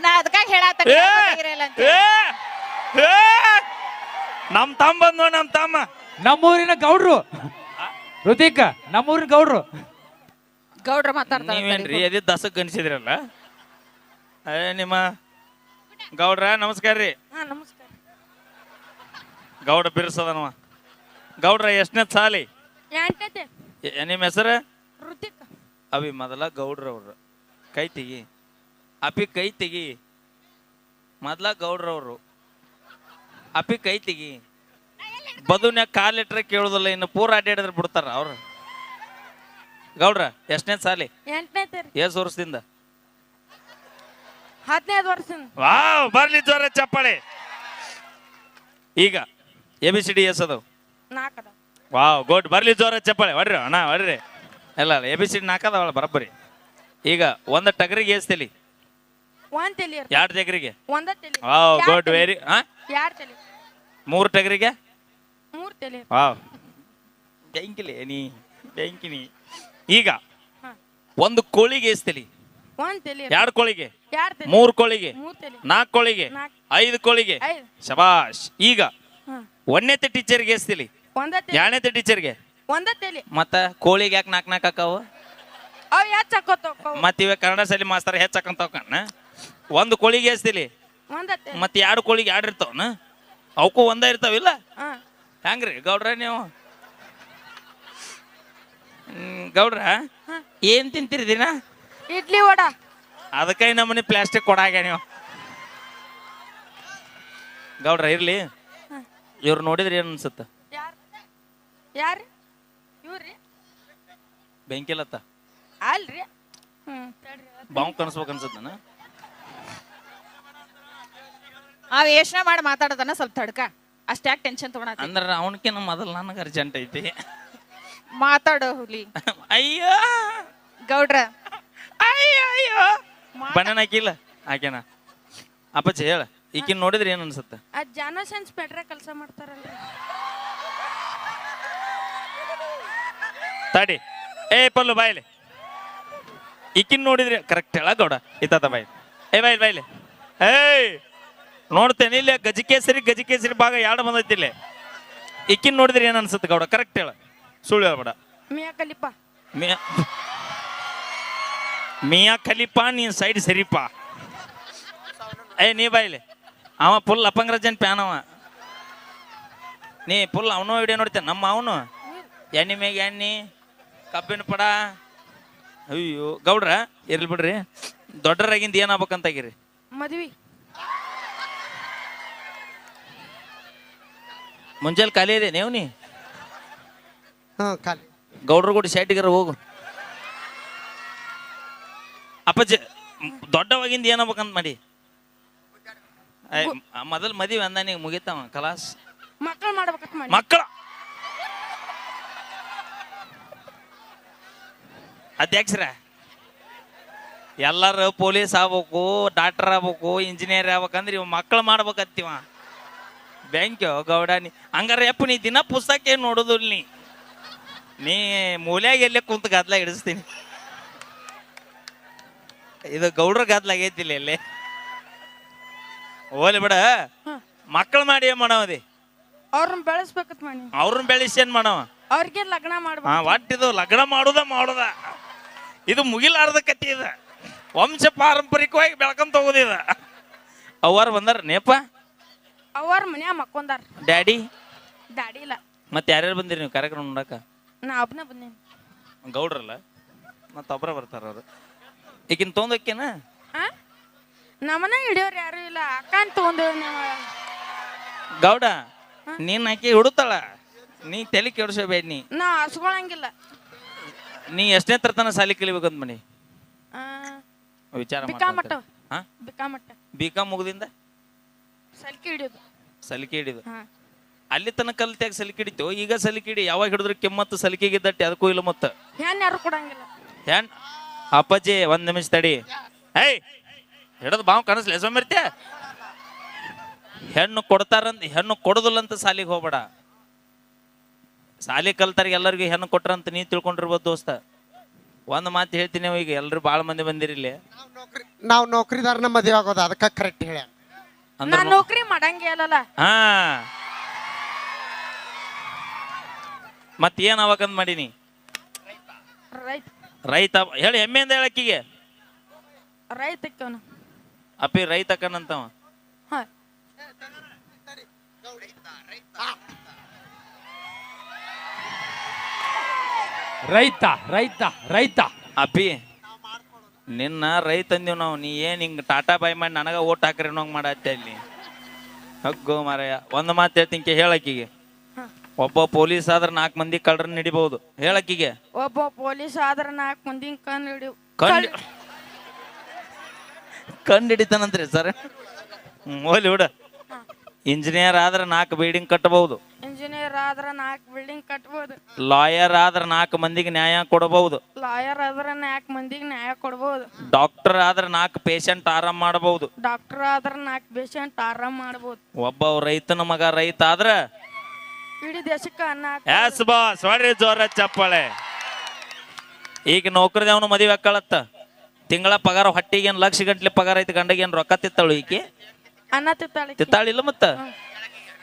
ನಾ ಅದಕ್ಕಾಗ ಏ, ಅಂತ ಏ, ಏ, ನಮ್ ತಮ್ಮ ಬಂದ್ವ ನಮ್ ತಮ್ಮ? ನಮ್ಮೂರಿನ ಗೌಡ್ರು. ಋತಿಕ ನಮ್ಮೂರಿನ ಗೌಡ್ರು. ಗೌಡ್ರ ಮಾತಾಡ್ತಾರ ನೀವೇನ್ರಿ ಎದಿ ದಸಕ್ ಗಣಿಸಿದ್ರಲ್ಲ? ಅದೇ ನಿಮ್ಮ ಗೌಡ್ರ ನಮಸ್ಕಾರ ರೀ. ಹಾ ನಮಸ್ಕಾರ. ಗೌಡ ಬಿರ್ಸದನವ. ಗೌಡ್ರ ಎಷ್ಟನೇ ಸಾಲಿ? ಎ- ನಿಮ್ಮ ಹೆಸರು? ಋತಿಕ್ ಅವಿ ಮೊದಲ ಗೌಡ್ರವ್ರು. ಕೈ ತೆಗಿ. ಅಪಿ ಕೈ ತೆಗಿ. ಮೊದ್ಲ ಗೌಡ್ರವ್ರು. ಅಪಿ ಕೈ ತೆಗಿ. ಬದುನ ಕಾಲಿಟ್ರೆ ಕೇಳುದಿಲ್ಲ ಇನ್ನು ಪೂರ ಅಡ್ಡಾಡಿದ್ರೆ ಬಿಡ್ತಾರ ಅವ್ರು. ಗೌಡ್ರ ಎಷ್ಟನೇ ಸಾಲಿ? ಏಸ್ ವರ್ಷದಿಂದ? ಹದಿನೈದು ವರ್ಷದಿಂದ. ವಾವ್ ಬರ್ಲಿ ಜೋರ ಚಪ್ಪಾಳೆ. ಈಗ A B C D yes ಅದು ವಾವ್ ಗೋಡ್ ಬರ್ಲಿ ಜೋರ ಚಪ್ಪಾಳೆ. ಹೊಡ್ರಿ ಅಣ್ಣ ಹೊಡ್ರಿ. ಎಲ್ಲ ಇಲ್ಲ ಎ ಬಿ ಸಿ ಡಿ ನಾಲ್ಕದವಳ ಬರಬ್ಬರಿ. ಈಗ ಒಂದು ಟಗರಿಗೆ ಏಸ್ತಲಿ. ಒಂದ್ ತಲಿ ಇರ್ತದೆ. ಎರಡು ಟಗರಿಗೆ ಒಂದ ತಲಿ ವಾವ್ ಎರಡ್ ಗುಡ್ ತಲಿ. ವೆರಿ ಹಾ ಎರಡ್ ತಲಿ ಮೂರು ಟಗರಿಗೆ ಮೂರ್ ತಲಿ ವಾವ್ ಬೆಂಕಿಲಿ ನೀ ಬೆಂಕಿನಿ. ಈಗ ಹಾ. ಒಂದು ಕೋಳಿಗೆ ಏಸ್ತಲಿ ಒಂದ್ ತಲಿ ಎರಡು ಕೋಳಿಗೆ? ತಲಿ ಮೂರು ಕೋಳಿಗೆ. ಮೂರ್ ತಲಿ ನಾಲ್ಕು ಕೋಳಿಗೆ. ನಾಲ್ಕ್. ಐದು ಕೋಳಿಗೆ. ಐದ್. ಶಬಾಷ್. ಈಗ ಹಾ. ಒಂದನೇತೆ ಟೀಚರ್ಗೆ ಒಂದ ತಲಿ ಎರಡನೇತೆ ಟೀಚರ್ಗೆ ಒಂದ ತಲಿ ಮತ್ತ ಕೋಳಿಗೆ ಯಾಕೆ ನಾಲ್ಕು ನಾಲ್ಕು ಹಾಕಾವು? ಅವ್ ಚಕ್ಕೋತಾವ ಮತ್ತ ಇವ ಕನ್ನಡ ಶಾಲೆ ಮಾಸ್ತಾರ ಒಂದು ಕೋಳಿಗೆ ಎಸ್ತಿಲಿ ಮತ್ ಮತ್ತೆ ಎರಡು ಕೋಳಿಗೆ ಎರಡು ಇರ್ತಾವನ ಅವಕ್ಕೂ ಒಂದ ಇರ್ತಾವಿಲ್ಲ ಹಾ. ಹೆಂಗ್ರಿ ಗೌಡ್ರ ನೀವು. ಹ್ಮ್, ಗೌಡ್ರ. ಏನ್ ತಿಂತೀರಿ ದಿನ? ಇಡ್ಲಿ ವಡ. ಅದಕ್ಕೆ ನಮ್ಮನೆ ಪ್ಲಾಸ್ಟಿಕ್ ಕೊಡಾಗ ನೀವು? ಗೌಡ್ರ ಇರ್ಲಿ. ಇವ್ರು ನೋಡಿದ್ರೆ ಏನ್ ಅನ್ಸುತ್ತ? ಯಾರ್? ಯಾರು ಇವ್ರಿ ಬೆಂಕಿಲತ್ತ? ಅಲ್ರಿ. ಹ್ಮ್ ತಡ್ರಿ ಬಾವು ಕನ್ಸ್ಬೇಕು ಅನ್ಸುತ್ತನ? ಅವ್ ಯೋಚನೆ ಮಾಡಿ ಮಾತಾಡೋದನ್ನ ಸ್ವಲ್ಪ ತಡ್ಕ. ಅಷ್ಟ್ಯಾಕ್ ಟೆನ್ಷನ್ ತಗೊಳತಿ. ಅಂದ್ರೆ ಅವನಕಿನ ಮೊದಲು ನನಗೆ ಅರ್ಜೆಂಟ್ ಐತಿ. ಮಾತಾಡೋ ಹುಲಿ. ಅಯ್ಯೋ! ಗೌಡ್ರ. ಅಯ್ಯೋ ಅಯ್ಯೋ! ಬಣ್ಣನ ಹಾಕಿಲ್ಲ? ಆಕೆನ ಅಪ್ಪಚ್ಚಿ ಹೇಳ. ಈಕಿನ ನೋಡಿದ್ರೆ ಏನ್ ಅನ್ಸುತ್ತೆ? ಆ ಜಾನೋ ಸೆನ್ಸ್ ಪೆಟ್ರೆ ಕೆಲಸ ಮಾಡ್ತಾರಲ್ಲ ತಡಿ. ಏ ಪಲ್ಲು ಬಾಯ್ಲಿ ಈಕಿನ್ ನೋಡಿದ್ರೆ ಕರೆಕ್ಟ್ ಹೇಳ ಗೌಡ. ಇತ್ತ ಬಾಯ್ ಏ ಬಾಯ್ಲಿ ಬಾಯ್ಲಿ ಏಯ್! ನೋಡ್ತೇನೆ ಇಲ್ಲ ಗಜಕೇಸರಿ ಗಜಕೇಸರಿ ಭಾಗ ಎರಡು ಬಂದೈತಿ ಇಲ್ಲಿ. ಇಕ್ಕಿನ್ ನೋಡಿದ್ರೆ ಏನ್ ಅನ್ಸುತ್ತೆ ಗೌಡ? ಕರೆಕ್ಟ್ ಹೇಳ. ಸುಳ್ಳು ಹೇಳ್ಬೇಡ. ಮಿಯಾ ಕಲಿಪ. ಮಿಯಾ ಮಿಯಾ ಖಲೀಫಾ ನೀನ್ ಸೈಡ್ ಸರಿಪ. ಏ ನೀ ಬಾಯಿಲಿ ಅವ ಫುಲ್ ಅಪಂಗ್ರಜನ್ ಪ್ಯಾನ್ ಅವ. ನೀ ಫುಲ್ ಅವನು ವಿಡಿಯೋ ನೋಡ್ತೇನೆ ನಮ್ಮ ಅವನು? ಎಣ್ಣೆ ಮೇಗ ಎಣ್ಣೆ ಕಬ್ಬಿನ ಪಡ. ಅಯ್ಯೋ ಗೌಡ್ರ ಇರ್ಲಿ ಬಿಡ್ರಿ. ದೊಡ್ಡರಾಗಿಂದ ಏನಾಗ್ಬೇಕಂತಾಗಿರಿ ಮದ್ವಿ. ಮುಂಜಾನೆ ಖಾಲಿ ಇದೆ ನೀವು ನೀ? ಹಾಂ ಖಾಲಿ. ಗೌಡ್ರ ಕೂಡ ಶೆಟ್ಟಿಗರ ಹೋಗು. ಅಪ್ಪಾಜಿ ದೊಡ್ಡವಾಗಿಂದ ಏನಬೇಕಂತ ಮಾಡಿ? ಮೊದಲ್ ಮದುವೆ ನೀವು ಮುಗಿತಾವ ಕಲಾಸ್ ಮಕ್ಕಳು ಮಾಡ್ಬೇಕಂತ ಮಾಡಿ. ಮಕ್ಕಳ ಅಧ್ಯಕ್ಷರ ಎಲ್ಲರೂ ಪೊಲೀಸ್ ಆಗ್ಬೇಕು ಡಾಕ್ಟರ್ ಆಗ್ಬೇಕು ಇಂಜಿನಿಯರ್ ಆಗ್ಬೇಕಂದ್ರೆ ಇವ್ ಮಕ್ಕಳು ಮಾಡ್ಬೇಕತ್ತೀವ ಬ್ಯಾಂಕ್ ಗೌಡ. ನೀ ಹಂಗಾರೆ ಯಪ್ಪ ನೀ ದಿನ ಪುಸ್ತಕ ಏನು ನೋಡೋದಿಲ್ಲ ನೀ? ನೀ ಮೂಲ್ಯಾಗ ಎಲ್ಲೇ ಕುಂತ ಗದ್ಲ ಹಿಡಿಸ್ತೀನಿ. ಇದು ಗೌಡ್ರ ಗದ್ಲ ಆಗೈತಿಲ್ಲ ಎಲ್ಲೇ? ಹೋಲಿ ಬಿಡ. ಮಕ್ಕಳು ಮಾಡಿ ಏನ್ ಮಾಡವದಿ ಅವ್ರನ್ನ ಬೆಳೆಸ್ಬೇಕತ್ ಮಾಡಿ ಅವ್ರನ್ನ ಬೆಳೆಸಿ ಏನ್ ಮಾಡವ? ಅವ್ರಿಗೆ ಲಗ್ನ ಹಾ ಮಾಡ್ಬೇಕು ಒಟ್ಟು ಇದು? ಲಗ್ನ ಮಾಡುದ ಮಾಡುದ? ಇದು ಮುಗಿಲಾರ್ದ ಕತ್ತಿ ಇದ. ವಂಶ ಪಾರಂಪರಿಕವಾಗಿ ಬೆಳ್ಕೊಂತ ಹೋಗುದಿದ ಅವರು ಬಂದಾರ ನೇಪ ಅವ್ರ ಮನ್ಯಾಗ ಮಕ್ಕೊಂದಾರ ಡ್ಯಾಡಿ ಡ್ಯಾಡಿ ಇಲ್ಲ. ಮತ್ತೆ ಯಾರ್ಯಾರು ಬಂದಿರಿ ನೀವು ಕಾರ್ಯಕ್ರಮ ನೋಡಕ ನಾ ಒಬ್ನ ಬಂದೇನಿ. ಗೌಡ್ರಲ್ಲ? ಮತ್ತೆ ಒಬ್ಬರ ಬರ್ತಾರ ಅವ್ರು. ಈಗಿನ ತೊಂದಕ್ಕೇನ ಆ ನಮ್ಮನ ಹಿಡಿಯೋರು ಯಾರು ಇಲ್ಲ. ಅಕ್ಕನ್ ತಗೊಂಡೇವ್ ನೀವು. ಗೌಡ ನೀನ್ ಆಕಿ ಹುಡುತಾಳ ನೀ ತಲೆ ಕೆಡಿಸಬೇಡ ನೀ ನಾ ಹಸ್ಕೊಳಂಗಿಲ್ಲ ನೀ ಎಷ್ಟನೇ ತರತನ ಸಾಲಿ ಕಲಿಬೇಕಂತ ಮನಿ? ಆ, ವಿಚಾರ ಬಿಕಾಮಟ್ಟ ಹಾ? ಬಿಕಾಮಟ್ಟ ಬಿ ಕಾಮ್ ಮುಗ್ದಿಂದ? ಸಲ್ಕಿ ಹಿಡಿಯೋದು. ಸಲಿಕೆ ಹಿಡಿದು. ಹಾ. ಅಲ್ಲಿ ತನಕ ಕಲ್ತ್ಯಾಗ ಸಲಿಕೆ ಹಿಡಿತು ಈಗ ಸಲಿಕೆ ಹಿಡಿ. ಯಾವಾಗ ಹಿಡಿದ್ರೆ ಕೆಮ್ಮತ್ತು ಸಲಿಕೆಗೆ ದಟ್ಟಿ ಅದಕ್ಕೂ ಇಲ್ಲ ಮತ್ತ. ಹೆಣ್ಣು ಯಾರು ಕೊಡಂಗಿಲ್ಲ. ಏನ್ ಅಪ್ಪಾಜಿ ಒಂದ್ ನಿಮಿಷ ತಡಿ. ಏಯ್! ಹಿಡದ್ ಬಾವು ಕನಸ್ಲಿ. ಸೋಮಿರ್ತ್ಯ ಹೆಣ್ಣು ಕೊಡ್ತಾರಂತ ಹೆಣ್ಣು ಕೊಡುದಿಲ್ಲ ಅಂತ ಸಾಲಿಗೆ ಹೋಗ್ಬೇಡ. ಸಾಲಿ ಕಲ್ತಾರ ಎಲ್ಲರಿಗೂ ಹೆಣ್ಣು ಕೊಟ್ರಂತ ನೀ ತಿಳ್ಕೊಂಡಿರ್ಬೋದು ದೋಸ್ತ. ಒಂದ್ ಮಾತು ಹೇಳ್ತೀನಿ ಈಗ ಎಲ್ರು ಬಾಳ ಮಂದಿ ಬಂದಿರಿ ಇಲ್ಲಿ. ನಾವು ನೌಕರಿದಾರ ನೌಕರಿದಾರನ ಮದುವೆ ಆಗೋದು ಅದಕ್ಕೆ ಕರೆಕ್ಟ್ ಅಂದ್ರೆ ನೌಕರಿ ಮಾಡಂಗೇ ಅಲ್ಲಲ್ಲ ಹಾ. ಮತ್ ಏನ್ ಅವಾಗಂದ್ ಮಾಡೀನಿ? ರೈತ. ರೈತ. ಹೇಳಿ ಹೆಮ್ಮೆಯಿಂದ ಹೇಳಕ್ಕಿಗೆ ರೈತಕ್ಕವನು. ಅಪ್ಪಿ ರೈತ ಹಾ. ರೈತ ರೈತ ರೈತ. ಅಪ್ಪಿ ನಿನ್ನ ರೈತ ಅಂದಿವ್ ನಾವು ನೀ ಏನ್ ಹಿಂಗ್ ಟಾಟಾ ಬಾಯ್ ಮಾಡಿ ನನಗ ಓಟ್ ಹಾಕ್ರಿ ಅನ್ನೋಂಗ್ ಮಾಡತ್ತೆ ಅಲ್ಲಿ ಹಗ್ಗು ಮಾರಾಯ. ಒಂದು ಮಾತು ಹೇಳ್ತೀನಿ ಹೇಳಕ್ಕಿಗೆ. ಒಬ್ಬ ಪೊಲೀಸ್ ಆದ್ರೆ ನಾಲ್ಕು ಮಂದಿ ಕಳ್ಳರನ್ನ ಹಿಡಿಬಹುದು. ಹೇಳಕ್ಕಿಗೆ. ಒಬ್ಬ ಪೊಲೀಸ್ ಆದ್ರ ನಾಲ್ಕು ಮಂದಿ ಕಣ್ಣು ಹಿಡಿ ಕಂಡು ಕಂಡು ಹಿಡಿತಾನಂತ್ರಿ ಸರ್. ಹೋಲಿ ಬಿಡ. ಇಂಜಿನಿಯರ್ ಆದ್ರೆ ನಾಲ್ಕು ಬಿಲ್ಡಿಂಗ್ ಕಟ್ಟಬಹುದು ಇಂಜಿನಿಯರ್ ಆದ್ರೆ ನಾಲ್ಕು ಬಿಲ್ಡಿಂಗ್ ಕಟ್ಬೋದು. ಲಾಯರ್ ಆದ್ರೆ ನಾಲ್ಕು ಮಂದಿಗೆ ನ್ಯಾಯ ಕೊಡಬಹುದು ಲಾಯರ್ ಆದ್ರೆ ನಾಲ್ಕು ಮಂದಿಗೆ ನ್ಯಾಯ ಕೊಡ್ಬೋದು. ಡಾಕ್ಟರ್ ಆದ್ರೆ ನಾಲ್ಕು ಪೇಷಂಟ್ ಆರಾಮ್ ಮಾಡಬಹುದು ಡಾಕ್ಟರ್ ಆದ್ರೆ ನಾಲ್ಕು ಪೇಷಂಟ್ ಆರಾಮ್ ಮಾಡ್ಬೋದು. ಒಬ್ಬ ರೈತನ ಮಗ ರೈತ ಆದ್ರೆ ಇಡೀ ದೇಶಕ್ಕೆ ಅನ್ನ ಎಸ್ ಬಾಸ್ ಹೊಡ್ರಿ ಜೋರ ಚಪ್ಪಳೆ. ಈಗ ನೌಕರಿದವನು ಮದುವೆ ಹಾಕಳತ್ತ. ತಿಂಗಳ ಪಗಾರ ಹೊಟ್ಟಿಗೆ ಏನ್ ಲಕ್ಷ ಗಂಟ್ಲೆ ಪಗಾರ ಐತಿ ಗಂಡಗೆ ಏನ್ ರೊಕ್ಕ ತಿತ್ತಳು ಈಕಿ? ಅನ್ನ ತಿತ್ತಾಳಿ ತಿತ್ತಾಳಿಲ್ಲ ಮತ್ತ?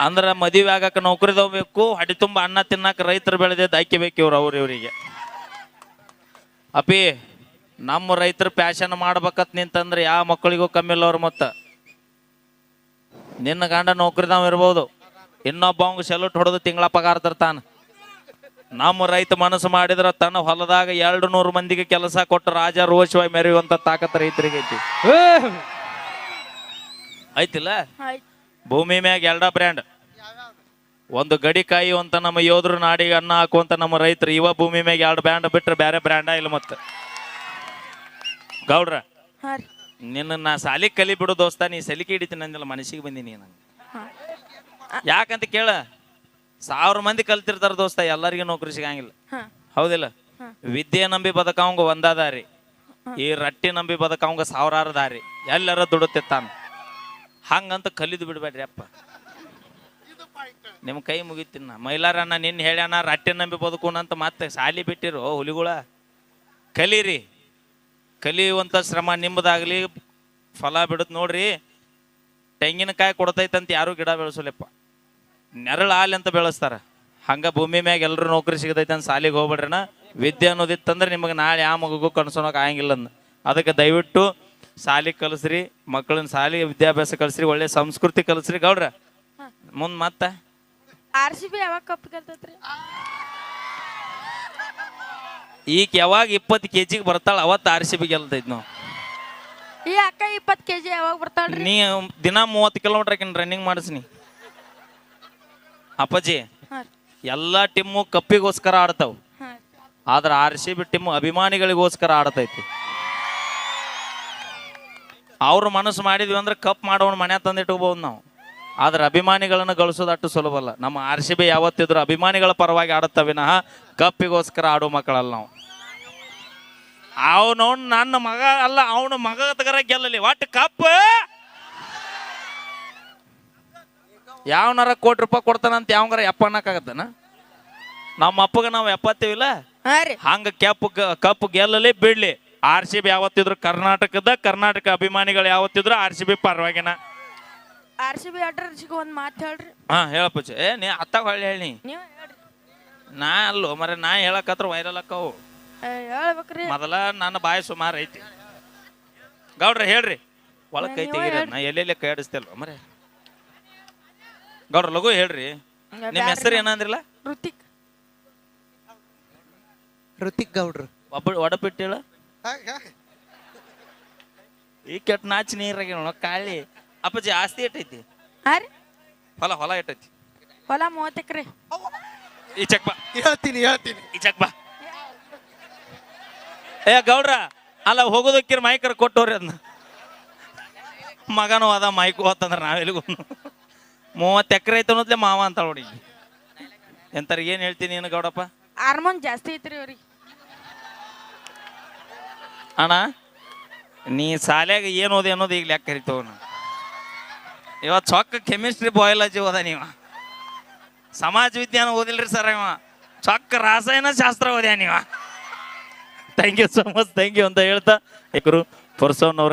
ಅಂದ್ರ ಮದುವೆ ಆಗಕ್ಕೆ ನೌಕರಿ ತಗೋಬೇಕು ಹಡಿ ತುಂಬ ಅನ್ನ ತಿನ್ನಾಕ ರೈತರು ಬೆಳೆದಿದ್ದು ಅಕ್ಕಿ ಬೇಕು ಇವ್ರು ಅವ್ರ ಇವರಿಗೆ. ಅಪಿ ನಮ್ಮ ರೈತರು ಪ್ಯಾಶನ್ ಮಾಡ್ಬೇಕತ್ ನಿಂತಂದ್ರೆ ಯಾವ ಮಕ್ಕಳಿಗೂ ಕಮ್ಮಿ ಇಲ್ಲ ಅವ್ರ ಮತ್ತ. ನಿನ್ನ ಗಂಡ ನೌಕರಿದವ್ ಇರ್ಬೋದು. ಇನ್ನೊಬ್ಬ ಅವಂಗ ಸೆಲ್ಯೂಟ್ ಹೊಡೆದು ತಿಂಗಳ ಪಗಾರ ತರ್ತಾನ. ನಮ್ಮ ರೈತ ಮನಸ್ಸು ಮಾಡಿದ್ರ ತನ್ನ ಹೊಲದಾಗ ಎರಡು ನೂರು ಮಂದಿಗೆ ಕೆಲಸ ಕೊಟ್ಟು ರಾಜ ರೋಷವಾಗಿ ಮೆರೆಯುವಂತ ತಾಕತ್ ರೈತರಿಗೆ ಐತಿ. ಏ, ಐತಿಲ್ಲ ಭೂಮಿ ಮ್ಯಾಗ ಎರಡ ಬ್ರ್ಯಾಂಡ್. ಒಂದು ಗಡಿ ಅಂತ ನಮ್ಮ ಯೋಧರು ನಾಡಿಗೆ ಅನ್ನ ಹಾಕುವಂತ ನಮ್ಮ ರೈತರು ಇವ ಭೂಮಿ ಮ್ಯಾಗ ಎರಡು ಬ್ರ್ಯಾಂಡ್ ಬಿಟ್ರೆ ಬೇರೆ ಬ್ರ್ಯಾಂಡ ಇಲ್ಲ ಮತ್ತೆ? ಗೌಡ್ರ ನಿನ್ನ ನಾ ಸಾಲಿ ಕಲಿ ಬಿಡು ದೋಸ್ತ ನೀ ಸಲಿಕೆ ಹಿಡಿತೀನಿ ಅಂದಿಲ್ಲ ಮನಸ್ಸಿಗೆ ಬಂದೀನಿ ನಂಗೆ. ಯಾಕಂತ ಕೇಳ? ಸಾವಿರ ಮಂದಿ ಕಲ್ತಿರ್ತಾರ ದೋಸ್ತ ಎಲ್ಲರಿಗೂ ನೌಕರಿ ಸಿಗಂಗಿಲ್ಲ. ಹೌದಿಲ್ಲ? ವಿದ್ಯೆ ನಂಬಿ ಬದಕವಂಗ ಒಂದ ದಾರಿ ಈ ರಟ್ಟಿ ನಂಬಿ ಬದಕವಂಗ ಸಾವಿರಾರು ದಾರಿ ಎಲ್ಲರ ದುಡುತ್ತಿತ್ತಾನ ಹಂಗಂತ ಕಲಿದು ಬಿಡ್ಬೇಡ್ರಿ ಅಪ್ಪ. ನಿಮ್ ಕೈ ಮುಗಿತೀನ ಮೈಲಾರಣ್ಣ ನಿನ್ನ ಹೇಳ್ಯಾನ ರಟ್ಟೆ ನಂಬಿ ಬದುಕೋಣಂತ ಮತ್ತೆ ಸಾಲಿ ಬಿಟ್ಟಿರು ಹುಲಿಗುಳ. ಕಲೀರಿ. ಕಲಿಯುವಂತ ಶ್ರಮ ನಿಮ್ಮದಾಗ್ಲಿ ಫಲ ಬಿಡುತ್ ನೋಡ್ರಿ. ತೆಂಗಿನಕಾಯಿ ಕೊಡ್ತೈತಂತ ಯಾರು ಗಿಡ ಬೆಳೆಸಲಿಪ್ಪ. ನೆರಳು ಹಾಲಿ ಅಂತ ಬೆಳೆಸ್ತಾರ. ಹಂಗ ಭೂಮಿ ಮ್ಯಾಗ ಎಲ್ಲರೂ ನೌಕರಿ ಸಿಗತೈತೆ ಅಂತ ಸಾಲಿಗೆ ಹೋಗ್ಬಿಡ್ರಣ ವಿದ್ಯೆ ಅನ್ನೋದಿತ್ತಂದ್ರೆ ನಿಮಗೆ ನಾಳೆ ಯಾವ ಮಗುಗೂ ಕನ್ಸೋಣಕ್ ಆಗಂಗಿಲ್ಲ ಅಂದ್ ಅದಕ್ಕೆ ದಯವಿಟ್ಟು ಸಾಲಿ ಕಲಿಸ್ರಿ ಮಕ್ಕಳನ್ನ ಸಾಲಿ ವಿದ್ಯಾಭ್ಯಾಸ ಕಲಿಸ್ರಿ ಒಳ್ಳೆ ಸಂಸ್ಕೃತಿ ಕಲಿಸ್ರಿ ಗೌಡ್ರ. ಮುಂದ್ ಮತ್ತ? ಆರ್ ಸಿ ಬಿ ಯಾವಾಗ ಕಪ್ ಗೆಲ್ತೈತ್ರಿ? ಈಗ ಯಾವಾಗ ಇಪ್ಪತ್ತು ಕೆ ಜಿಗೆ ಬರ್ತಾಳ ಅವತ್ತು ಆರ್ ಸಿ ಬಿ ಗೆಲ್ತೈತಿ ನಾವು ಈ ಅಕ್ಕ ಇಪ್ಪತ್ತು ಕೆಜಿ ಯಾವಾಗ ಬರ್ತಾಳ್ರಿ? ನೀ ದಿನ ಮೂವತ್ತು ಕಿಲೋಮೀಟರ್ ಆಕಿನ ರನ್ನಿಂಗ್ ಮಾಡಿಸ್ನಿ. ಅಪ್ಪಾಜಿ ಎಲ್ಲ ಟೀಮು ಕಪ್ಪಿಗೋಸ್ಕರ ಆಡ್ತಾವ. ಆದ್ರೆ ಆರ್ ಸಿ ಬಿ ಟೀಮ್ ಅಭಿಮಾನಿಗಳಿಗೋಸ್ಕರ ಆಡ್ತೈತಿ. ಅವ್ರ ಮನಸ್ಸು ಮಾಡಿದ್ವಿ ಅಂದ್ರೆ ಕಪ್ ಮಾಡೋಣ ಮನೆ ತಂದಿಟ್ಕೋಬಹುದು ನಾವು. ಆದ್ರೆ ಅಭಿಮಾನಿಗಳನ್ನ ಗಳಿಸೋದು ಅಷ್ಟು ಸುಲಭ ಅಲ್ಲ. ನಮ್ಮ ಆರ್ ಸಿ ಬಿ ಯಾವತ್ತಿದ್ರು ಅಭಿಮಾನಿಗಳ ಪರವಾಗಿ ಆಡುತ್ತ ವಿನಃ ಕಪ್ಪಿಗೋಸ್ಕರ ಆಡೋ ಮಕ್ಕಳಲ್ಲ ನಾವು. ಅವನು ನನ್ನ ಮಗ ಅಲ್ಲ ಅವನ ಮಗ ತಗರ ಗೆಲ್ಲಲಿ. ಒಟ್ಟು ಕಪ್ ಯಾವನಾರ ಕೋಟಿ ರೂಪಾಯಿ ಕೊಡ್ತಾನಂತ ಯಾವಂಗಾರ ಎಪ್ಪ ಅನ್ನಕ್ಕಾಗತ್ತನ ನಮ್ಮ ಅಪ್ಪಗ ನಾವು ಎಪ್ಪತ್ತೀವಿಲ್ಲ? ಹಂಗ ಕೆಪ್ ಕಪ್ ಗೆಲ್ಲಲಿ ಬಿಡ್ಲಿ. ಆರ್ ಸಿ ಬಿ ಯಾವತ್ತಿದ್ರು ಕರ್ನಾಟಕದ ಕರ್ನಾಟಕ ಅಭಿಮಾನಿಗಳು ಯಾವತ್ತಿದ್ರು ಆರ್ ಸಿ ಬಿ ಪರವಾಗಿನ. ಆರ್ ಸಿ ಬಿ ಆಟರ್ಸಿಗೆ ಒಂದು ಮಾತು ಹೇಳ್ರಿ. ಹಾ ಹೇಳಪ್ಪ. ಏ ನೀ ಅತ್ತ ಹೊಳ್ಳಿ ಹೇಳಿ. ನೀವು ಹೇಳ್ರಿ. ನಾ ಅಲ್ಲೋ ಮರೆ ನಾ ಹೇಳಕತ್ರ ವೈರಲ್ ಅಕ್ಕವು. ಹೇಳ್ಬೇಕ್ರಿ. ಮೊದಲ ನನ್ನ ಬಾಯಿ ಸುಮಾರು ಐತಿ. ಗೌಡ್ರ ಹೇಳ್ರಿ. ಒಳಗ್ ಕೈ ತೆಗೀರಿ. ನಾ ಎಲ್ಲೆಲ್ಲಿ ಕೈ ಆಡಿಸ್ತೇಲ್ವ ಮರೆ. ಗೌಡ್ರ ಲಘು ಹೇಳ್ರಿ. ನಿಮ್ ನಿಮ್ಮ ಹೆಸರು ಏನಂದ್ರಿಲ್ಲ? ಋತಿಕ್ ಋತಿಕ್ ಗೌಡ್ರು. ಒಬ್ಬ ಒಡಪಿಟ್ಟು ಹೇಳ. ಈ ಕೆಟ್ಟ ನಾಚಿ ನೋಡೋ ಕಾಳಿ. ಅಪ್ಪಾಜಿ ಆಸ್ತಿ ಎಟ್ಟೈತಿ? ಹಾ ರೀ? ಹೊಲ ಹೊಲ ಎಟ್ಟೈತಿ? ಹೊಲ ಮೂವತ್ತು ಎಕರೆ ಈ ಚಕ್ ಬಾ. ಹೇಳ್ತೀನಿ ಹೇಳ್ತೀನಿ. ಈ ಚಕ್ ಬಾ. ಏ ಗೌಡ್ರ ಅಲ್ಲ ಹೋಗೋದಕ್ಕಿರ ಮೈಕರ್ ಕೊಟ್ಟವ್ರಿ ಅದನ್ನ ಮಗನೂ ಅದ ಮೈಕು ಹೋತಂದ್ರ ನಾವೆಲ್ಲಿಗೂ? ಮೂವತ್ತು ಎಕರೆ ಐತೆ ಅನ್ನೋದ್ಲೆ ಮಾವ ಅಂತ ನೋಡಿ ಎಂತಾರ ಏನ್ ಹೇಳ್ತೀನಿ ಏನು ಗೌಡಪ್ಪ? ಹಾರ್ಮೋನ್ ಜಾಸ್ತಿ ಐತ್ರಿ ಅವ್ರಿಗೆ. ಅಣ್ಣ, ನೀ ಶಾಲೆಗೆ ಏನು ಓದಿ ಅನ್ನೋದು ಈಗ ಲೆಕ್ಕ ಕರಿತವ ಇವತ್ತು ಚೊಕ್ಕ ಕೆಮಿಸ್ಟ್ರಿ ಬಯಾಲಜಿ ಓದ ನೀವ. ಸಮಾಜ ವಿಜ್ಞಾನ ಓದಿಲ್ರಿ ಸರ್ ಇವ. ಚೊಕ್ಕ ರಾಸಾಯನ ಶಾಸ್ತ್ರ ಓದ್ಯಾ ನೀವ. Thank you so much thank you ಅಂತ ಹೇಳ್ತಾ ಗುರು ಪರ್ಸೋನ್ ಅವ್ರ